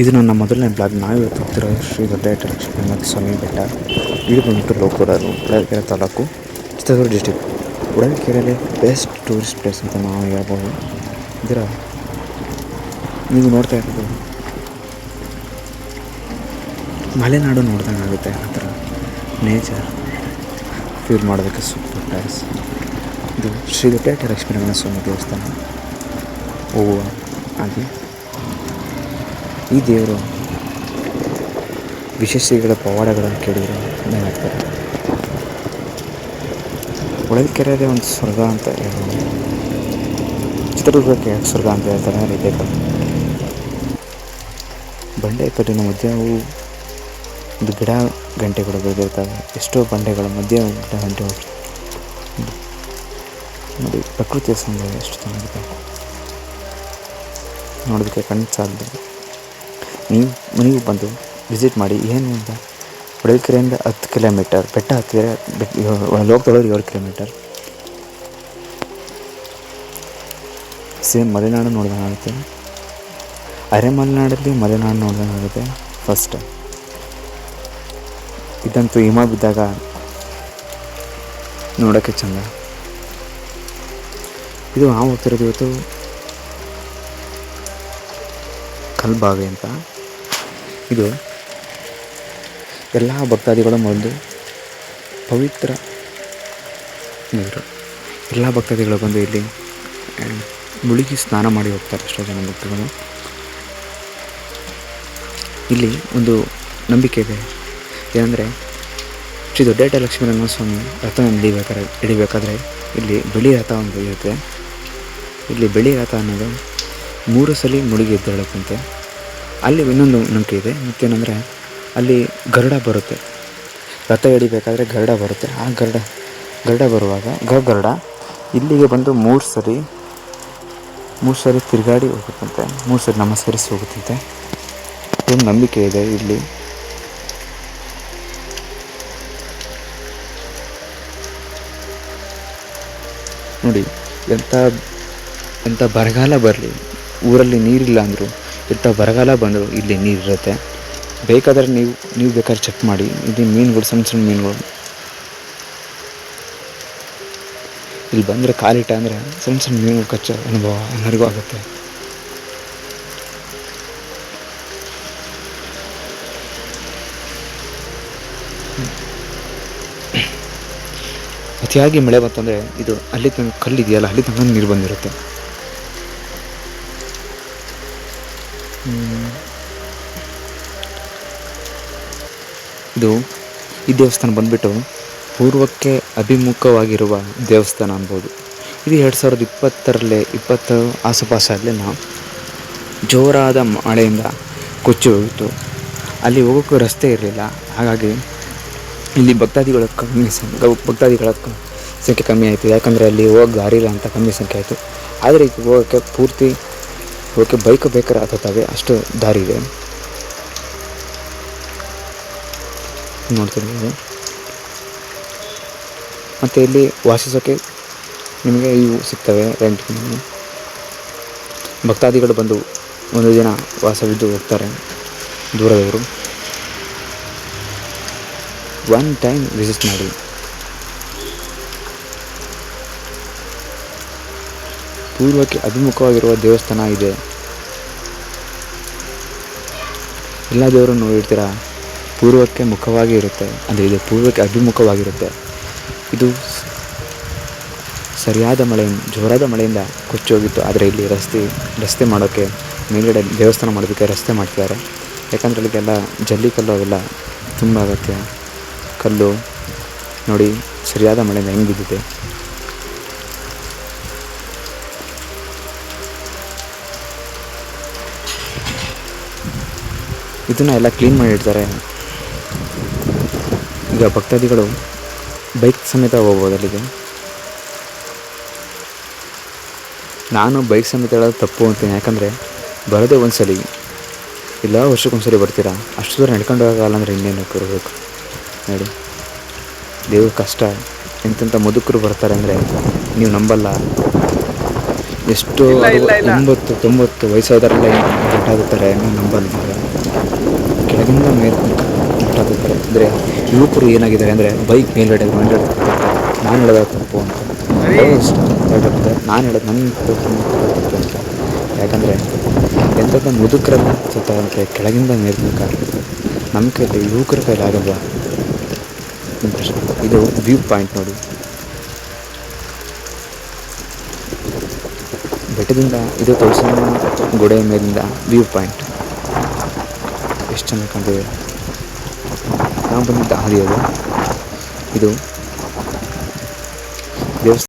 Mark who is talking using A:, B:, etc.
A: ಇದು ನನ್ನ ಮೊದಲನೇ ಬ್ಲಾಗ್. ನಾವು ಇವತ್ತು ಹೋಗ್ತಿರೋ ಶ್ರೀ ದೊಡ್ಡ ಸ್ವಾಮಿ ಬೆಟ್ಟ. ಇದು ಬಂದ್ಬಿಟ್ಟು ಲೋಕೂರರು ಹೊಳಲ್ಕೆರೆ ತಾಲೂಕು, ಚಿತ್ರದುರ್ಗ ಡಿಸ್ಟಿಕ್ ಹೊಳಲ್ಕೆರೆಯಲ್ಲಿ ಬೆಸ್ಟ್ ಟೂರಿಸ್ಟ್ ಪ್ಲೇಸ್ ಅಂತ ನಾವು ಹೇಳ್ಬೋದು. ಇದರ ನೀವು ನೋಡ್ತಾ ಇರೋದು ಮಲೆನಾಡು ನೋಡ್ದಂಗೆ ಆಗುತ್ತೆ ಆ ಥರ. ನೇಚರ್ ಫೀಲ್ ಮಾಡೋದಕ್ಕೆ ಸೂಪರ್ ಪ್ಲೇಸ್ ಇದು ಶ್ರೀ ದೊಡ್ಡ ಸ್ವಾಮಿ ದೇವಸ್ಥಾನ. ಹೋಗುವ ಹಾಗೆ. ಈ ದೇವರು ವಿಶೇಷಗಳ ಪವಾಡಗಳನ್ನು ಕೇಳಿದರೆ ನೆನಗ್ತಾರೆ ಹೊಳಲ್ಕೆರೆದೇ ಒಂದು ಸ್ವರ್ಗ ಅಂತ ಹೇಳ್ಬೋದು. ಚಿತ್ರದುರ್ಗಕ್ಕೆ ಸ್ವರ್ಗ ಅಂತ ಹೇಳ್ತಾರೆ? ರೀತಿ ಬಂಡೆ ಕಟ್ಟಿನ ಮಧ್ಯೆ ಅವು ಒಂದು ಗಿಡ ಗಂಟೆಗಳು ಬೆಳೆದಿರ್ತವೆ ಎಷ್ಟೋ ಬಂಡೆಗಳ ಮಧ್ಯೆ ಒಂದು ಗಿಡ ಗಂಟೆ ಹೋಗ್ತದೆ. ನೋಡಿ, ಪ್ರಕೃತಿಯ ಸೌಂದರ್ಯ ಎಷ್ಟು ಚೆನ್ನಾಗಿದೆ. ನೋಡೋದಕ್ಕೆ ಕಣ್ಣು ಸಾಲದು. ನೀವು ನೀವು ಬಂದು ವಿಸಿಟ್ ಮಾಡಿ ಏನು ಅಂತ ಹೊಳಲ್ಕೆರೆಯಿಂದ ಹತ್ತು ಕಿಲೋಮೀಟರ್ ಬೆಟ್ಟ ಬೆಟ್ಟ ಲೋಕದೊಳಗೆ ಏಳು ಕಿಲೋಮೀಟರ್ ಸೇಮ್ ಮಲೆನಾಡು ನೋಡಿದಂಗಾಗುತ್ತೆ ಅರೆ ಮಲೆನಾಡಲ್ಲಿ ಮಲೆನಾಡು ನೋಡಿದಂಗಾಗುತ್ತೆ ಫಸ್ಟ್ ಇದಂತೂ ಹಿಮ ಬಿದ್ದಾಗ ನೋಡೋಕ್ಕೆ ಚಂದ. ಇದು ನಾವು ಹೋಗ್ತಿರೋದು ಇವತ್ತು ಕಲ್ಬಾವಿ ಅಂತ. ಇದು ಎಲ್ಲ ಭಕ್ತಾದಿಗಳ ಒಂದು ಪವಿತ್ರ ನೀರು. ಎಲ್ಲ ಭಕ್ತಾದಿಗಳು ಬಂದು ಇಲ್ಲಿ ಮುಳುಗಿ ಸ್ನಾನ ಮಾಡಿ ಹೋಗ್ತಾರೆ ಎಷ್ಟೋ ಜನ ಭಕ್ತಗಳು ಇಲ್ಲಿ ಒಂದು ನಂಬಿಕೆ ಇದೆ. ಏನಂದರೆ, ಶ್ರೀ ದೊಡ್ಡೇಟ ಲಕ್ಷ್ಮೀನಾರಾಯಣ ಸ್ವಾಮಿ ರಥ ಹಿಡಿಬೇಕಾದ್ರೆ ಹಿಡಿಬೇಕಾದ್ರೆ ಇಲ್ಲಿ ಬಿಳಿ ರಥ ಒಂದು ಇರುತ್ತೆ. ಇಲ್ಲಿ ಬಿಳಿ ರಥ ಅನ್ನೋದು ಮೂರು ಸಲ ಮುಳುಗಿ ಎದ್ದೇಳುತ್ತಂತೆ ಅಲ್ಲಿ ಇನ್ನೊಂದು ನಂಬಿಕೆ ಇದೆ. ಮತ್ತೇನಂದರೆ, ಅಲ್ಲಿ ಗರುಡ ಬರುತ್ತೆ. ರಥ ಹಿಡಿಬೇಕಾದ್ರೆ ಗರುಡ ಬರುತ್ತೆ. ಆ ಗರುಡ ಗರುಡ ಬರುವಾಗ ಗ ಗರುಡ, ಇಲ್ಲಿಗೆ ಬಂದು ಮೂರು ಸರಿ ಮೂರು ಸರಿ ತಿರುಗಾಡಿ ಹೋಗುತ್ತಂತೆ. ಮೂರು ಸರಿ ನಮಸ್ಕರಿಸಿ ಹೋಗುತ್ತಂತೆ. ಒಂದು ನಂಬಿಕೆ ಇದೆ ಇಲ್ಲಿ. ನೋಡಿ, ಎಂಥ ಎಂಥ ಬರಗಾಲ ಬರಲಿ. ಊರಲ್ಲಿ ನೀರಿಲ್ಲ ಅಂದರು. ಎಂಥ ಬರಗಾಲ ಬಂದರೂ ಇಲ್ಲಿ ನೀರಿರುತ್ತೆ ಬೇಕಾದರೆ ನೀವು ನೀವು ಬೇಕಾದ್ರೆ ಚೆಕ್ ಮಾಡಿ. ಇಲ್ಲಿ ಮೀನುಗಳು, ಸಣ್ಣ ಸಣ್ಣ ಮೀನುಗಳು. ಇಲ್ಲಿ ಬಂದರೆ ಕಾಲಿಟ್ಟ ಅಂದರೆ ಸಣ್ಣ ಸಣ್ಣ ಮೀನುಗಳು ಕಚ್ಚೋ ಅನುಭವ ಎಲ್ಲರಿಗೂ ಆಗುತ್ತೆ. ಅತಿಯಾಗಿ ಮಳೆ ಬಂತಂದರೆ ಇದು ಅಲ್ಲಿ ತನಕ ಕಲ್ಲಿದೆಯಲ್ಲ, ಅಲ್ಲಿ ತನಕ ನೀರು ಬಂದಿರುತ್ತೆ. ಇದು ಈ ದೇವಸ್ಥಾನ ಬಂದುಬಿಟ್ಟು ಪೂರ್ವಕ್ಕೆ ಅಭಿಮುಖವಾಗಿರುವ ದೇವಸ್ಥಾನ ಅನ್ಬೋದು. ಇದು ಎರಡು ಸಾವಿರದ ಇಪ್ಪತ್ತರಲ್ಲೇ ಇಪ್ಪತ್ತು ಆಸುಪಾಸಲ್ಲಿ ನಾವು ಜೋರಾದ ಮಳೆಯಿಂದ ಕೊಚ್ಚಿ ಹೋಗಿತ್ತು. ಅಲ್ಲಿ ಹೋಗೋಕ್ಕೂ ರಸ್ತೆ ಇರಲಿಲ್ಲ. ಹಾಗಾಗಿ ಇಲ್ಲಿ ಭಕ್ತಾದಿಗಳ ಕಮ್ಮಿ ಸಂಖ್ಯೆ ಭಕ್ತಾದಿಗಳ ಸಂಖ್ಯೆ ಕಮ್ಮಿ ಆಯಿತು. ಯಾಕಂದರೆ ಅಲ್ಲಿ ಹೋಗಕ್ಕೆ ದಾರಿ ಇಲ್ಲ ಅಂತ ಕಮ್ಮಿ ಸಂಖ್ಯೆ ಆಯಿತು. ಆದರೆ ಈಗ ಹೋಗೋಕ್ಕೆ ಪೂರ್ತಿ ಹೋಗೋಕ್ಕೆ ಬೈಕ್ ಬೇಕಾದ್ರೆ ಹತ್ತತ್ತವೆ ಅಷ್ಟು ದಾರಿ ಇದೆ. ನೋಡ್ತಿರ್ಬೋದು ಮತ್ತು ಇಲ್ಲಿ ವಾಸಿಸೋಕ್ಕೆ ನಿಮಗೆ ಇವು ಸಿಗ್ತವೆ ರೆಂಟ್ ಭಕ್ತಾದಿಗಳು ಬಂದು ಒಂದು ದಿನ ವಾಸವಿದ್ದು ಹೋಗ್ತಾರೆ, ದೂರದವರು. ಒನ್ ಟೈಮ್ ವಿಸಿಟ್ ಮಾಡಿ. ಪೂರ್ವಕ್ಕೆ ಅಭಿಮುಖವಾಗಿರುವ ದೇವಸ್ಥಾನ ಇದೆ. ಎಲ್ಲ ದೇವರು ನೋಡಿರ್ತೀರಾ? ಪೂರ್ವಕ್ಕೆ ಮುಖವಾಗಿ ಇರುತ್ತೆ. ಅಂದರೆ ಇದು ಪೂರ್ವಕ್ಕೆ ಅಭಿಮುಖವಾಗಿರುತ್ತೆ. ಇದು ಸರಿಯಾದ ಮಳೆ ಜೋರಾದ ಮಳೆಯಿಂದ ಕೊಚ್ಚೋಗಿತ್ತು. ಆದರೆ ಇಲ್ಲಿ ರಸ್ತೆ ರಸ್ತೆ ಮಾಡೋಕ್ಕೆ ಮೇಲ್ಗಡೆ ದೇವಸ್ಥಾನ ಮಾಡೋದಕ್ಕೆ ರಸ್ತೆ ಮಾಡ್ತಿದ್ದಾರೆ. ಯಾಕಂದರೆ ಅಲ್ಲಿಗೆಲ್ಲ ಜಲ್ಲಿ ಕಲ್ಲು ಅವೆಲ್ಲ ತುಂಬ ಅಗತ್ಯ. ಕಲ್ಲು ನೋಡಿ ಸರಿಯಾದ ಮಳೆಯಿಂದ ಹೆಂಗೆ ಬಿದ್ದಿದೆ. ಇದನ್ನು ಎಲ್ಲ ಕ್ಲೀನ್ ಮಾಡಿರ್ತಾರೆ. ಈಗ ಭಕ್ತಾದಿಗಳು ಬೈಕ್ ಸಮೇತ ಹೋಗ್ಬೋದು ಅಲ್ಲಿಗೆ. ನಾನು ಬೈಕ್ ಸಮೇತ ಹೇಳೋದು ತಪ್ಪು ಅಂತೀನಿ ಯಾಕಂದರೆ ಬರೋದೇ ಒಂದು ಸಲ ಇಲ್ಲ ವರ್ಷಕ್ಕೊಂದ್ಸರಿ ಬರ್ತೀರಾ? ಅಷ್ಟು ದೂರ ನಡ್ಕೊಂಡು ಹೋಗಲ್ಲ ಅಂದರೆ ಇನ್ನೇನು ಕರ್ಬೇಕು? ನೋಡಿ. ದೇವ್ರ ಕಷ್ಟ ಎಂತೆಂಥ ಮುದುಕರು ಬರ್ತಾರೆ ಅಂದರೆ ನೀವು ನಂಬಲ್ಲ. ಎಷ್ಟು
B: ಒಂಬತ್ತು ತೊಂಬತ್ತು
A: ವಯಸ್ಸಾದರೆಲ್ಲ
B: ಇಲ್ಲ.
A: ನೀವು ನಂಬಲ್ಲ. ಕೆಳಗಿಂದ ಮೇಲೆ ಅಂದರೆ ಯುವಕರು ಏನಾಗಿದ್ದಾರೆ ಅಂದರೆ ಬೈಕ್ ಮೇಲ್ಗಡೆ ಮೇಲ್ಗಡೆ ನಾನು ಹೇಳೋದ ತಪ್ಪು ಅಂತ. ಇಷ್ಟ ನಾನು ಹೇಳೋದು ನನ್ನ ತಪ್ಪು ಅಂತ ಯಾಕಂದರೆ ಎಂಥದ್ದು ಮುದುಕರೆಲ್ಲ ಸುತ್ತಾರಂತೆ ಕೆಳಗಿಂದ ಮೇಲೆ ನಮ್ಮ ಕೈಲಿ ಯುವಕರ ಕೈಲಿ ಆಗಲ್ವ? ಇದು ವ್ಯೂ ಪಾಯಿಂಟ್ ನೋಡಿ. ಬೆಟ್ಟದಿಂದ ಇದು ತುಳಸಮ್ಮ ಗೋಡೆಯ ಮೇಲಿಂದ ವ್ಯೂ ಪಾಯಿಂಟ್ ಎಷ್ಟು ಚೆನ್ನಾಗಿ ಕಾಣ್ತಿದೆ. ನಾವು ಬಂದಿದ್ದ ಹಾದಿ ಅದು ಇದು